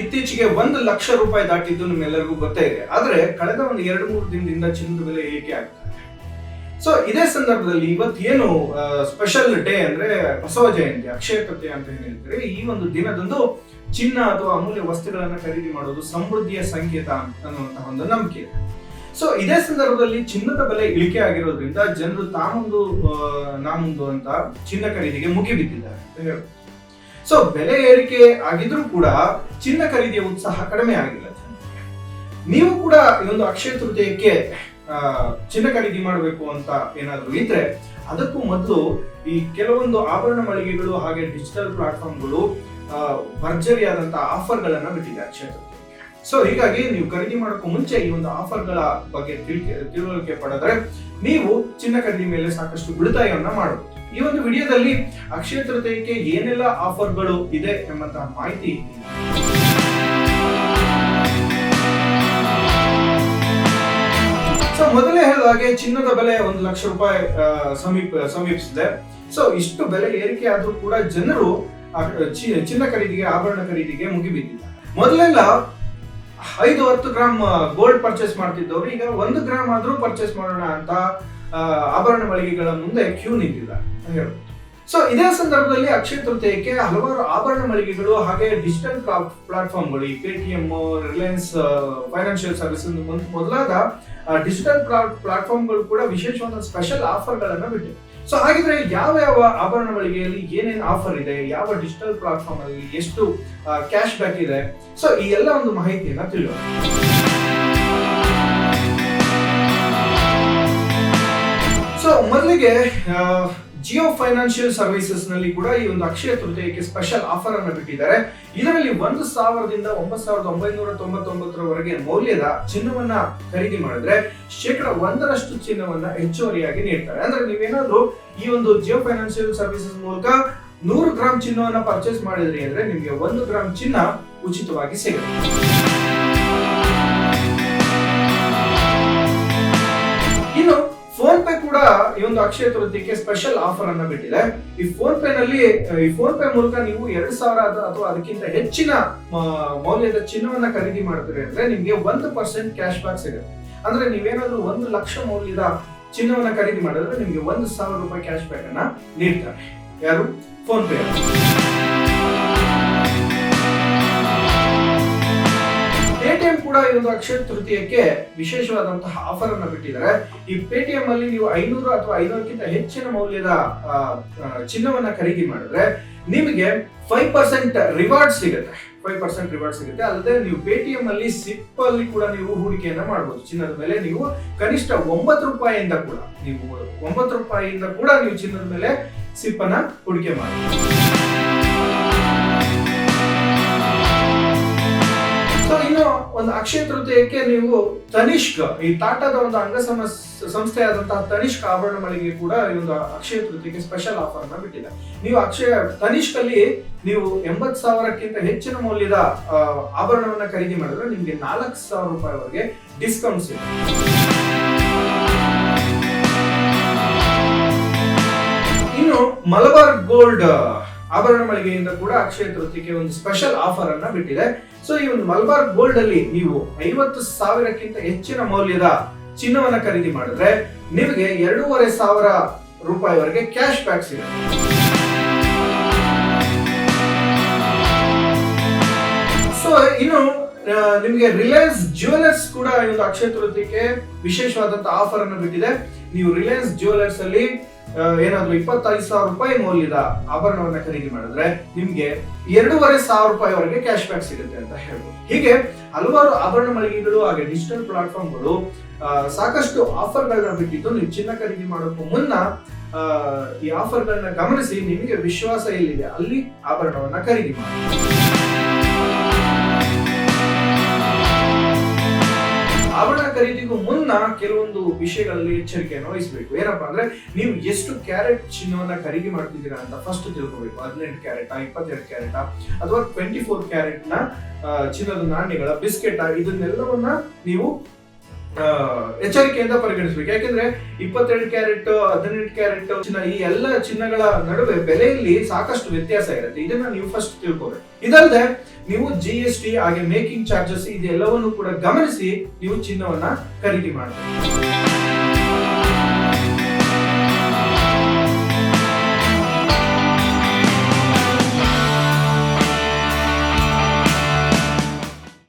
ಇತ್ತೀಚೆಗೆ ಒಂದು ಲಕ್ಷ ರೂಪಾಯಿ ದಾಟಿದ್ದು ನಿಮ್ಮೆಲ್ಲರಿಗೂ ಗೊತ್ತೇ ಇದೆ. ಆದ್ರೆ ಕಳೆದ ಒಂದು ಎರಡು ಮೂರು ದಿನದಿಂದ ಚಿನ್ನದ ಬೆಲೆ ಏಕೆ ಆಗ್ತಾ ಇದೆ. ಸೊ ಇದೇ ಸಂದರ್ಭದಲ್ಲಿ ಇವತ್ತೇನು ಸ್ಪೆಷಲ್ ಡೇ ಅಂದ್ರೆ ಬಸವ ಜಯಂತಿ, ಅಕ್ಷಯ ಅಂತ ಏನ್ ಹೇಳ್ತಾರೆ? ಈ ಒಂದು ದಿನದಂದು ಚಿನ್ನ ಅಥವಾ ಅಮೂಲ್ಯ ವಸ್ತುಗಳನ್ನ ಖರೀದಿ ಮಾಡೋದು ಸಮೃದ್ಧಿಯ ಸಂಕೇತ ಅನ್ನುವಂತಹ ಒಂದು ನಂಬಿಕೆ ಇದೆ. ಸೊ ಇದೇ ಸಂದರ್ಭದಲ್ಲಿ ಚಿನ್ನದ ಬೆಲೆ ಇಳಿಕೆ ಆಗಿರೋದ್ರಿಂದ ಜನರು ತಾನೊಂದು ನಾ ನಾಮೊಂದು ಅಂತ ಚಿನ್ನ ಖರೀದಿಗೆ ಮುಗಿಬಿದ್ದಿದ್ದಾರೆ ಅಂತ ಹೇಳ್ಬೋದು. ಸೊ ಬೆಲೆ ಏರಿಕೆ ಆಗಿದ್ರೂ ಕೂಡ ಚಿನ್ನ ಖರೀದಿಯ ಉತ್ಸಾಹ ಕಡಿಮೆ ಆಗಿಲ್ಲ. ನೀವು ಕೂಡ ಇದೊಂದು ಅಕ್ಷಯ ತೃತೀಯಕ್ಕೆ ಚಿನ್ನ ಖರೀದಿ ಮಾಡಬೇಕು ಅಂತ ಏನಾದರೂ ಇದ್ರೆ, ಅದಕ್ಕೂ ಮೊದಲು ಈ ಕೆಲವೊಂದು ಆಭರಣ ಮಳಿಗೆಗಳು ಹಾಗೆ ಡಿಜಿಟಲ್ ಪ್ಲಾಟ್ಫಾರ್ಮ್ಗಳು ಭರ್ಜರಿಯಾದಂತಹ ಆಫರ್ಗಳನ್ನ ಬಿಟ್ಟಿದೆ ಅಕ್ಷಯ ತೃತೀಯಕ್ಕೆ. ಸೊ ಹೀಗಾಗಿ ನೀವು ಖರೀದಿ ಮಾಡೋಕ್ಕೂ ಮುಂಚೆ ಈ ಒಂದು ಆಫರ್ಗಳ ಬಗ್ಗೆ ತಿಳಿಕೆ, ತಿಳುವಳಿಕೆ ಪಡೆದ್ರೆ ನೀವು ಚಿನ್ನ ಖರೀದಿ ಮೇಲೆ ಸಾಕಷ್ಟು ಉಳಿತಾಯವನ್ನ ಮಾಡಬಹುದು ಈ ಒಂದು ವಿಡಿಯೋದಲ್ಲಿ ಅಕ್ಷಯ ತೃತೀಯಕ್ಕೆ ಏನೆಲ್ಲ ಆಫರ್ಗಳು ಇದೆ ಎಂಬಂತಹ ಮಾಹಿತಿ ಸೊ ಮೊದಲೇ ಹೇಳಿದ ಹಾಗೆ ಚಿನ್ನದ ಬೆಲೆ ಒಂದು ಲಕ್ಷ ರೂಪಾಯಿ ಸಮೀಪ, ಸಮೀಪಿಸಿದೆ. ಸೊ ಇಷ್ಟು ಬೆಲೆ ಏರಿಕೆ ಆದರೂ ಕೂಡ ಜನರು ಚಿನ್ನ ಖರೀದಿಗೆ, ಆಭರಣ ಖರೀದಿಗೆ ಮುಗಿಬಿದ್ದಿಲ್ಲ. ಮೊದಲೆಲ್ಲ ಐದು, ಹತ್ತು ಗ್ರಾಮ್ ಗೋಲ್ಡ್ ಪರ್ಚೇಸ್ ಮಾಡ್ತಿದ್ದವರು. ಈಗ ಒಂದು ಗ್ರಾಮ್ ಆದ್ರೂ ಪರ್ಚೇಸ್ ಮಾಡೋಣ ಅಂತ ಆಭರಣ ಮಳಿಗೆಗಳ ಮುಂದೆ ಕ್ಯೂ ನಿಂತಿಲ್ಲ ಅಂತ ಸೊ ಇದೇ ಸಂದರ್ಭದಲ್ಲಿ ಅಕ್ಷಯ ತೃತೀಯಕ್ಕೆ ಹಲವಾರು ಆಭರಣ ಮಳಿಗೆಗಳು ಹಾಗೆ ಡಿಜಿಟಲ್ ಪ್ಲಾಟ್ಫಾರ್ಮ್ಗಳು ಈ ಪೇಟಿಎಂ ರಿಲಯನ್ಸ್ ಫೈನಾನ್ಷಿಯಲ್ ಸರ್ವಿಸಸ್ ಮೊದಲಾದ ಡಿಜಿಟಲ್ ಪ್ಲಾಟ್ಫಾರ್ಮ್ಗಳು ಕೂಡ ವಿಶೇಷವಾದ ಸ್ಪೆಷಲ್ ಆಫರ್ಗಳನ್ನು ಬಿಟ್ಟಿವೆ. ಸೊ ಹಾಗಿದ್ರೆ ಯಾವ ಯಾವ ಆಭರಣ ಮಳಿಗೆಯಲ್ಲಿ ಏನೇನು ಆಫರ್ ಇದೆ, ಯಾವ ಡಿಜಿಟಲ್ ಪ್ಲಾಟ್ಫಾರ್ಮ್ ಅಲ್ಲಿ ಎಷ್ಟು ಕ್ಯಾಶ್ ಬ್ಯಾಕ್ ಇದೆ? ಸೊ ಈ ಎಲ್ಲ ಒಂದು ಮಾಹಿತಿಯನ್ನ ತಿಳಿಯೋಣ. ಮೊದಲಿಗೆ ಜಿಯೋ ಫೈನಾನ್ಷಿಯಲ್ ಸರ್ವಿಸಸ್ನಲ್ಲಿ ಕೂಡ ಈ ಒಂದು ಅಕ್ಷಯ ತೃತೀಯಕ್ಕೆ ಸ್ಪೆಷಲ್ ಆಫರ್ ಅನ್ನು ಬಿಟ್ಟಿದ್ದಾರೆ. ಇದರಲ್ಲಿ ಒಂದು ಸಾವಿರದಿಂದ ಒಂಬತ್ತು ಸಾವಿರದ ಒಂಬೈನೂರ ತೊಂಬತ್ತೊಂಬತ್ತರವರೆಗೆ ಮೌಲ್ಯದ ಚಿನ್ನವನ್ನ ಖರೀದಿ ಮಾಡಿದ್ರೆ ಶೇಕಡ ಒಂದರಷ್ಟು ಚಿನ್ನವನ್ನ ಹೆಚ್ಚುವರಿಯಾಗಿ ನೀಡ್ತಾರೆ. ಅಂದ್ರೆ ನೀವೇನಾದ್ರೂ ಈ ಒಂದು ಜಿಯೋ ಫೈನಾನ್ಷಿಯಲ್ ಸರ್ವಿಸಸ್ ಮೂಲಕ ನೂರು ಗ್ರಾಮ್ ಚಿನ್ನವನ್ನ ಪರ್ಚೇಸ್ ಮಾಡಿದ್ರಿ ಅಂದ್ರೆ ನಿಮಗೆ ಒಂದು ಗ್ರಾಮ್ ಚಿನ್ನ ಉಚಿತವಾಗಿ ಸಿಗುತ್ತೆ. ಇನ್ನು ಫೋನ್ ಪೇ ಕೂಡ ಈ ಒಂದು ಅಕ್ಷಯ ತೃತೀಯಕ್ಕೆ ಸ್ಪೆಷಲ್ ಆಫರ್ ಅನ್ನ ಬಿಟ್ಟಿದೆ. ಈ ಫೋನ್ ಪೇ ನಲ್ಲಿ ಈ ಫೋನ್ ಪೇ ಮೂಲಕ ನೀವು ಎರಡ್ ಸಾವಿರ ಅಥ- ಅಥವಾ ಅದಕ್ಕಿಂತ ಹೆಚ್ಚಿನ ಮೌಲ್ಯದ ಚಿನ್ನವನ್ನ ಖರೀದಿ ಮಾಡ್ತೀರಿ ಅಂದ್ರೆ ನಿಮ್ಗೆ ಒಂದು ಪರ್ಸೆಂಟ್ ಕ್ಯಾಶ್ ಬ್ಯಾಕ್ ಸಿಗುತ್ತೆ. ಅಂದ್ರೆ ನೀವೇನಾದ್ರೂ ಒಂದು ಲಕ್ಷ ಮೌಲ್ಯದ ಚಿನ್ನವನ್ನ ಖರೀದಿ ಮಾಡಿದ್ರೆ ನಿಮ್ಗೆ ಒಂದು ಸಾವಿರ ರೂಪಾಯಿ ಕ್ಯಾಶ್ ಬ್ಯಾಕ್ ಅನ್ನ ನೀಡ್ತಾರೆ. ಯಾರು? ಫೋನ್ ಪೇ ಕೂಡ ಈ ಒಂದು ಅಕ್ಷಯ ತೃತೀಯಕ್ಕೆ ವಿಶೇಷವಾದಂತಹ ಆಫರ್ ಅನ್ನ ಬಿಟ್ಟಿದ್ದಾರೆ. ಈ ಪೇಟಿಎಂ ಅಲ್ಲಿ ನೀವು ಐನೂರು ಅಥವಾ ಐನೂರಕ್ಕಿಂತ ಹೆಚ್ಚಿನ ಮೌಲ್ಯದ ಚಿನ್ನವನ್ನ ಖರೀದಿ ಮಾಡಿದ್ರೆ ನಿಮಗೆ ಫೈವ್ ಪರ್ಸೆಂಟ್ ರಿವಾರ್ಡ್ ಸಿಗುತ್ತೆ. ಫೈವ್ ಪರ್ಸೆಂಟ್ ರಿವಾರ್ಡ್ ಸಿಗುತ್ತೆ. ಅಲ್ಲದೆ ನೀವು ಪೇಟಿಎಂ ಅಲ್ಲಿ ಸಿಪ್ ಅಲ್ಲಿ ಕೂಡ ನೀವು ಹೂಡಿಕೆಯನ್ನ ಮಾಡಬಹುದು ಚಿನ್ನದ ಮೇಲೆ ನೀವು ಕನಿಷ್ಠ ಒಂಬತ್ತು ರೂಪಾಯಿಯಿಂದ ಕೂಡ, ನೀವು ಒಂಬತ್ತು ರೂಪಾಯಿಯಿಂದ ಕೂಡ ನೀವು ಚಿನ್ನದ ಮೇಲೆ ಸಿಪ್ ಅನ್ನ ಹೂಡಿಕೆ ಮಾಡಬಹುದು ಅಕ್ಷಯ ತೃತೀಯಕ್ಕೆ ನೀವು ತನಿಷ್ಕ, ಈ ಟಾಟಾದ ಒಂದು ಅಂಗ ಸಂಸ್ಥೆಯಾದಂತಹ ತನಿಷ್ಕ ಆಭರಣ ಮಳಿಗೆ ಕೂಡ ಈ ಒಂದು ಅಕ್ಷಯ ತೃತೀಯಕ್ಕೆ ಸ್ಪೆಷಲ್ ಆಫರ್ ಅನ್ನ ಬಿಟ್ಟಿದೆ. ನೀವು ಅಕ್ಷಯ ತನಿಷ್ಕ್ ಅಲ್ಲಿ ನೀವು ಎಂಬತ್ ಸಾವಿರಕ್ಕಿಂತ ಹೆಚ್ಚಿನ ಮೌಲ್ಯದ ಆಭರಣವನ್ನ ಖರೀದಿ ಮಾಡಿದ್ರೆ ನಿಮಗೆ ನಾಲ್ಕು ಸಾವಿರ ರೂಪಾಯಿವರೆಗೆ ಡಿಸ್ಕೌಂಟ್ ಸಿಗುತ್ತೆ. ಇನ್ನು ಮಲಬಾರ್ ಗೋಲ್ಡ್ ಆಭರಣ ಮಳಿಗೆಯಿಂದ ಕೂಡ ಅಕ್ಷಯ ತೃತೀಯಕ್ಕೆ ಒಂದು ಸ್ಪೆಷಲ್ ಆಫರ್ ಅನ್ನ ಬಿಟ್ಟಿದೆ. ಸೊ ಈ ಒಂದು ಮಲ್ಬಾರ್ ಗೋಲ್ಡ್ ಅಲ್ಲಿ ನೀವು ಐವತ್ತು ಸಾವಿರಕ್ಕಿಂತ ಹೆಚ್ಚಿನ ಮೌಲ್ಯದ ಚಿನ್ನವನ್ನ ಖರೀದಿ ಮಾಡಿದ್ರೆ ನಿಮಗೆ ಎರಡೂವರೆ ಸಾವಿರ ರೂಪಾಯಿವರೆಗೆ ಕ್ಯಾಶ್ ಬ್ಯಾಕ್ ಸಿಗುತ್ತೆ. ಸೊ ಇನ್ನು ನಿಮಗೆ ರಿಲಯನ್ಸ್ ಜ್ಯುವೆಲರ್ಸ್ ಕೂಡ ಈ ಒಂದು ಅಕ್ಷಯ ತೃತೀಯಕ್ಕೆ ವಿಶೇಷವಾದಂತಹ ಆಫರ್ ಅನ್ನು ಬಿಟ್ಟಿದೆ. ನೀವು ರಿಲಯನ್ಸ್ ಜ್ಯುವೆಲರ್ಸ್ ಅಲ್ಲಿ ಏನಾದ್ರೂ ಇಪ್ಪತ್ತೈದು ಸಾವಿರ ರೂಪಾಯಿ ಮೌಲ್ಯದ ಆಭರಣವನ್ನ ಖರೀದಿ ಮಾಡಿದ್ರೆ ನಿಮ್ಗೆ ಎರಡೂವರೆ ಸಾವಿರ ರೂಪಾಯಿವರೆಗೆ ಕ್ಯಾಶ್ ಬ್ಯಾಕ್ ಸಿಗುತ್ತೆ ಅಂತ ಹೇಳ್ಬೋದು. ಹೀಗೆ ಹಲವಾರು ಆಭರಣ ಮಳಿಗೆಗಳು ಹಾಗೆ ಡಿಜಿಟಲ್ ಪ್ಲಾಟ್ಫಾರ್ಮ್ಗಳು ಸಾಕಷ್ಟು ಆಫರ್ಗಳನ್ನ ಬಿಟ್ಟಿದ್ದು ನೀವು ಚಿನ್ನ ಖರೀದಿ ಮಾಡೋಕ್ಕೂ ಮುನ್ನ ಈ ಆಫರ್ಗಳನ್ನ ಗಮನಿಸಿ ನಿಮಗೆ ವಿಶ್ವಾಸ ಎಲ್ಲಿದೆ ಅಲ್ಲಿ ಆಭರಣವನ್ನ ಖರೀದಿ ಮಾಡಿ. ಆಭರಣ ಖರೀದಿಗೂ ಮುನ್ನ ಕೆಲವೊಂದು ವಿಷಯಗಳಲ್ಲಿ ಎಚ್ಚರಿಕೆಯನ್ನು ವಹಿಸಬೇಕು. ಏನಪ್ಪಾ ಅಂದ್ರೆ ನೀವು ಎಷ್ಟು ಕ್ಯಾರೆಟ್ ಚಿನ್ನವನ್ನ ಖರೀದಿ ಮಾಡ್ತಿದ್ದೀರಾ ಅಂತ ಫಸ್ಟ್ ತಿಳ್ಕೋಬೇಕು. ಹದಿನೆಂಟು ಕ್ಯಾರೆಟ್, ಇಪ್ಪತ್ತೆರಡು ಕ್ಯಾರೆಟ್, ಅಥವಾ ಟ್ವೆಂಟಿ ಫೋರ್ ಕ್ಯಾರೆಟ್ನ ಚಿನ್ನದ ನಾಣ್ಯಗಳ, ಬಿಸ್ಕೆಟ್, ಇದನ್ನೆಲ್ಲವನ್ನ ನೀವು ಎಚ್ಚರಿಕೆಯಿಂದ ಪರಿಗಣಿಸಬೇಕು. ಯಾಕೆಂದ್ರೆ ಇಪ್ಪತ್ತೆರಡು ಕ್ಯಾರೆಟ್, ಹದಿನೆಂಟು ಕ್ಯಾರೆಟ್, ಚಿನ್ನ, ಈ ಎಲ್ಲ ಚಿನ್ನಗಳ ನಡುವೆ ಬೆಲೆಯಲ್ಲಿ ಸಾಕಷ್ಟು ವ್ಯತ್ಯಾಸ ಇರುತ್ತೆ. ಇದನ್ನ ನೀವು ಫಸ್ಟ್ ತಿಳ್ಕೋಬೇಕು. ಇದಲ್ಲದೆ ನೀವು ಜಿ ಎಸ್ ಟಿ ಹಾಗೆ ಮೇಕಿಂಗ್ ಚಾರ್ಜಸ್ ಇದೆಲ್ಲವನ್ನು ಕೂಡ ಗಮನಿಸಿ ನೀವು ಚಿನ್ನವನ್ನ ಖರೀದಿ ಮಾಡಬೇಕು.